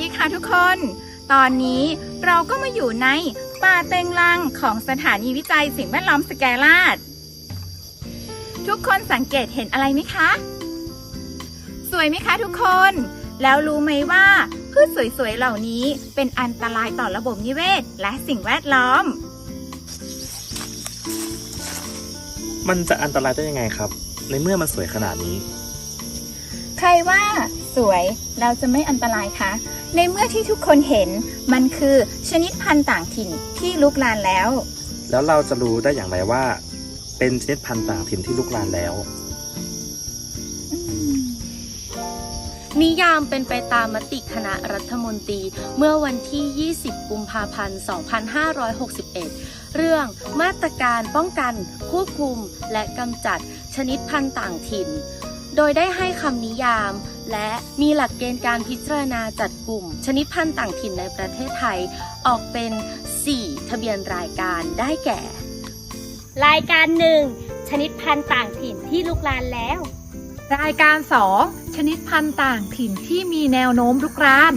ดีค่ะทุกคน ตอนนี้เราก็มาอยู่ในป่าเต็งรังของสถานีวิจัยสิ่งแวดล้อมสแกลาด ทุกคนสังเกตเห็นอะไรไหมคะ สวยไหมคะทุกคน แล้วรู้ไหมว่าพืชสวยๆเหล่านี้เป็นอันตรายต่อระบบนิเวศและสิ่งแวดล้อม มันจะอันตรายได้ยังไงครับ ในเมื่อมันสวยขนาดนี้ ใครว่า สวย เราจะไม่อันตรายคะ ในเมื่อที่ทุกคนเห็น มันคือชนิดพันธุ์ต่างถิ่นที่ลุกลานแล้ว แล้วเราจะรู้ได้อย่างไรว่า เป็นชนิดพันธุ์ต่างถิ่นที่ลุกลานแล้ว นิยามเป็นไปตามมติคณะรัฐมนตรี เมื่อวันที่ 20 กุมภาพันธ์ 2561 เรื่องมาตรการป้องกัน ควบคุมและกำจัดชนิดพันธุ์ต่างถิ่น โดยได้ให้คำนิยาม และมีหลักเกณฑ์การพิจารณาจัดกลุ่ม ชนิดพันธุ์ต่างถิ่นในประเทศไทย ออกเป็น 4 ทะเบียนรายการได้แก่ รายการหนึ่งชนิดพันธุ์ต่างถิ่นที่ลุกลานแล้ว รายการ 2 ชนิดพันธุ์ต่างถิ่นที่มีแนวโน้มลุกราน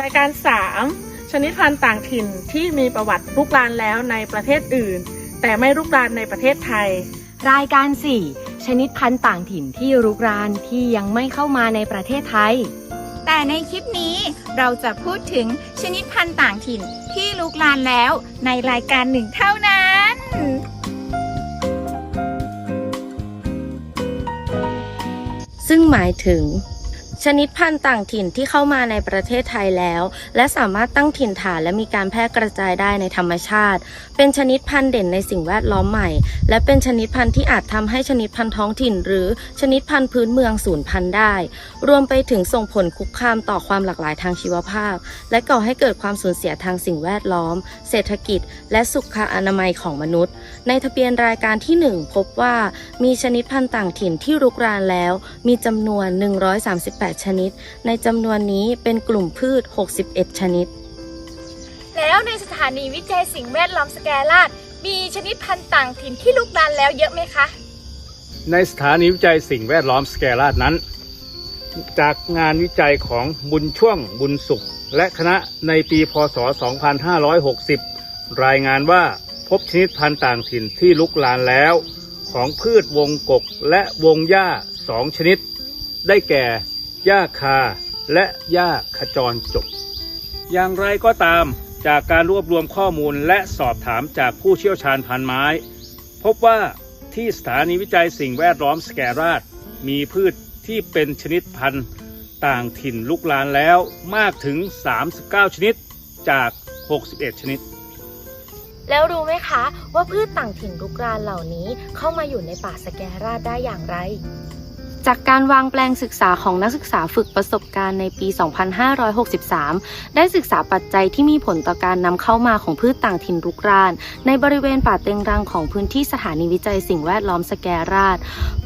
รายการ 3 ชนิดพันธุ์ต่างถิ่นที่มีประวัติลุกลานแล้วในประเทศอื่น แต่ไม่ลุกลานในประเทศไทย รายการ 4 ชนิดพันธุ์ต่างถิ่นที่รุกรานที่ยังไม่เข้ามาในประเทศไทย แต่ในคลิปนี้เราจะพูดถึงชนิดพันธุ์ต่างถิ่นที่ลุกลานแล้วในรายการหนึ่งเท่านั้น ซึ่งหมายถึง ชนิดพันธุ์ต่างถิ่นที่เข้ามาในประเทศไทยแล้ว และสามารถตั้งถิ่นฐานและมีการแพร่กระจายได้ในธรรมชาติ เป็นชนิดพันธุ์เด่นในสิ่งแวดล้อมใหม่ และเป็นชนิดพันธุ์ที่อาจทำให้ชนิดพันธุ์ท้องถิ่น หรือชนิดพันธุ์พื้นเมืองสูญพันธุ์ได้ รวมไปถึงส่งผลคุกคามต่อความหลากหลายทางชีวภาพ และก่อให้เกิดความสูญเสียทางสิ่งแวดล้อม เศรษฐกิจ และสุขอนามัยของมนุษย์ ในทะเบียนรายการที่ 1 พบว่ามีชนิดพันธุ์ต่างถิ่นที่รุกรานแล้ว มีจำนวน138ชนิด ในจำนวนนี้เป็นกลุ่มพืช 61 ชนิด แล้วในสถานีวิจัยสิ่งแวดล้อมสแกลาดมีชนิดพันธุ์ต่างถิ่นที่ลุกลานแล้วเยอะไหมคะ ในสถานีวิจัยสิ่งแวดล้อมสแกลาดนั้น จากงานวิจัยของบุญช่วงบุญสุข และคณะในปีพศ 2560 รายงานว่าพบชนิดพันธุ์ต่างถิ่นที่ลุกลานแล้ว ของพืชวงกกและวงหญ้าสองชนิด ได้แก่ หญ้าคาและหญ้าขจรจบ อย่างไรก็ตามจากการรวบรวมข้อมูลและสอบถามจากผู้เชี่ยวชาญพันไม้ พบว่าที่สถานีวิจัยสิ่งแวดล้อมสแกราดมีพืชที่เป็นชนิดพันธุ์ต่างถิ่นลุกลานแล้วมากถึง 39 ชนิดจาก 61 ชนิด แล้วรู้ไหมคะ ว่าพืชต่างถิ่นรุกรานเหล่านี้เข้ามาอยู่ในป่าสแกราดได้อย่างไร จากการวางแปลงศึกษาของนักศึกษาฝึกประสบการณ์ในปี 2563 ได้ศึกษาปัจจัยที่มีผลต่อการนำเข้ามาของพืชต่างถิ่นรุกราน ในบริเวณป่าเต็งรังของพื้นที่สถานีวิจัยสิ่งแวดล้อมสแกราด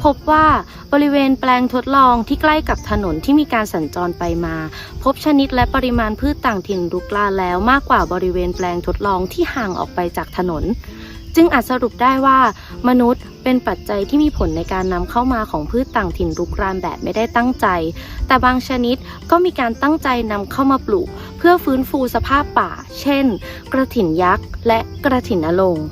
พบว่าบริเวณแปลงทดลองที่ใกล้กับถนนที่มีการสัญจรไปมา พบชนิดและปริมาณพืชต่างถิ่นรุกรานแล้วมากกว่าบริเวณแปลงทดลองที่ห่างออกไปจากถนน จึงอาจสรุปได้ว่ามนุษย์ เป็นปัจจัยที่มีผลในการนำเข้ามาของพืชต่างถิ่นรุกรานแบบไม่ได้ตั้งใจ แต่บางชนิดก็มีการตั้งใจนำเข้ามาปลูก เพื่อฟื้นฟูสภาพป่า เช่น กระถินยักษ์ และกระถินนรงค์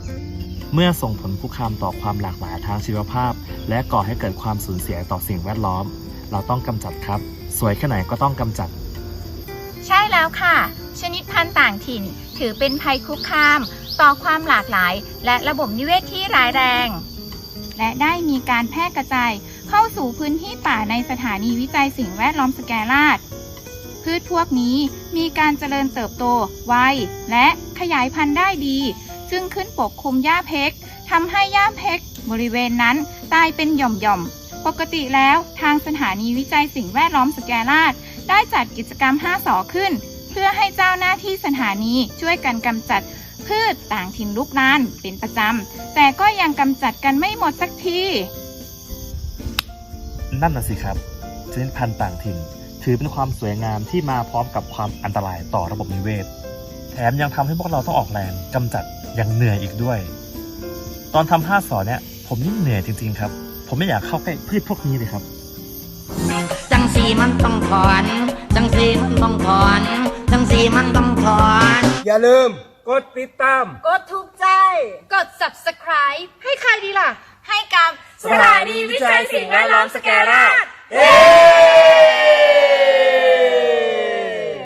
เมื่อส่งผลคุกคามต่อความหลากหลายทางชีวภาพ และก่อให้เกิดความสูญเสียต่อสิ่งแวดล้อม เราต้องกำจัดครับ สวยแค่ไหนก็ต้องกำจัด ใช่แล้วค่ะ ชนิดพันธุ์ต่างถิ่น ถือเป็นภัยคุกคาม ต่อความหลากหลาย และระบบนิเวศที่ร้ายแรง และได้มีการแพร่กระจายเข้าสู่พื้นที่ป่าในสถานีวิจัยสิ่งแวดล้อมสแกลาดพืชพวกนี้มีการเจริญเติบโตไวและขยายพันธุ์ได้ดีซึ่งขึ้นปกคลุมหญ้าเพกทำให้หญ้าเพกบริเวณนั้นตายเป็นหย่อมๆ ปกติแล้วทางสถานีวิจัยสิ่งแวดล้อมสแกลาดได้จัดกิจกรรม 5สอขึ้น เพื่อให้เจ้าหน้าที่สถานีช่วยกันกำจัด พืชต่างถิ่นลุกลานเป็นประจำ แต่ก็ยังกำจัดกันไม่หมดสักที นั่นน่ะสิครับชนิดพันธุ์ต่างถิ่น ถือเป็นความสวยงามที่มาพร้อมกับความอันตรายต่อระบบนิเวศ แถมยังทำให้พวกเราต้องออกแรงกำจัดอย่างเหนื่อยอีกด้วย ตอนทำห้าสอนเนี่ยผมยิ่งเหนื่อยจริง ๆ ครับ ผมไม่อยากเข้าใกล้พืชพวกนี้เลยครับ จังสีมันต้องถอน จังสีมันต้องถอนทั้งสี่มันต้องถอน อย่าลืม กดติดตาม กดถูกใจ กด subscribe ให้ใครดีล่ะ ให้กับสถานีวิจัยสิ่งแวดล้อมสแกราเย้